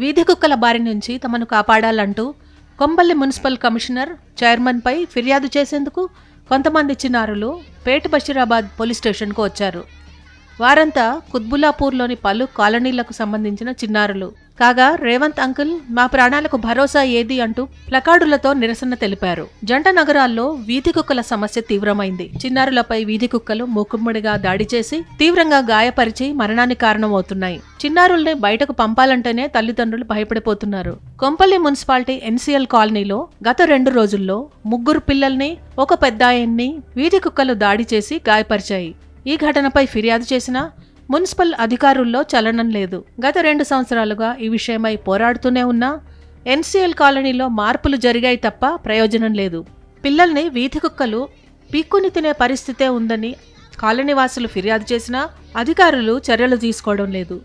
వీధి కుక్కల బారి నుంచి తమను కాపాడాలంటూ కొంబల్లి మున్సిపల్ కమిషనర్ చైర్మన్పై ఫిర్యాదు చేసేందుకు కొంతమంది చిన్నారులు పేట బషీరాబాద్ పోలీస్ స్టేషన్కు వచ్చారు. వారంతా కుత్బులాపూర్లోని పలు కాలనీలకు సంబంధించిన చిన్నారులు. కాగా రేవంత్ అంకుల్ మా ప్రాణాలకు భరోసా ఏది? అంటూ ప్లకార్డులతో నిరసన తెలిపారు. జంట నగరాల్లో వీధి కుక్కల సమస్య తీవ్రమైంది. చిన్నారులపై వీధి కుక్కలు మూకుమ్మడిగా దాడి చేసి తీవ్రంగా గాయపరిచి మరణానికి కారణమవుతున్నాయి. చిన్నారుల్ని బయటకు పంపాలంటేనే తల్లిదండ్రులు భయపడిపోతున్నారు. కొంపల్లి మున్సిపాలిటీ ఎన్సీఎల్ కాలనీలో గత రెండు రోజుల్లో ముగ్గురు పిల్లల్ని ఒక పెద్దాయన్ని వీధి కుక్కలు దాడి చేసి గాయపరిచాయి. ఈ ఘటనపై ఫిర్యాదు చేసినా మున్సిపల్ అధికారుల్లో చలనం లేదు. గత రెండు సంవత్సరాలుగా ఈ విషయమై పోరాడుతూనే ఉన్నా ఎన్సీఎల్ కాలనీలో మార్పులు జరిగాయి తప్ప ప్రయోజనం లేదు. పిల్లల్ని వీధి కుక్కలు పీక్కుని తినే పరిస్థితే ఉందని కాలనీవాసులు ఫిర్యాదు చేసినా అధికారులు చర్యలు తీసుకోవడం లేదు.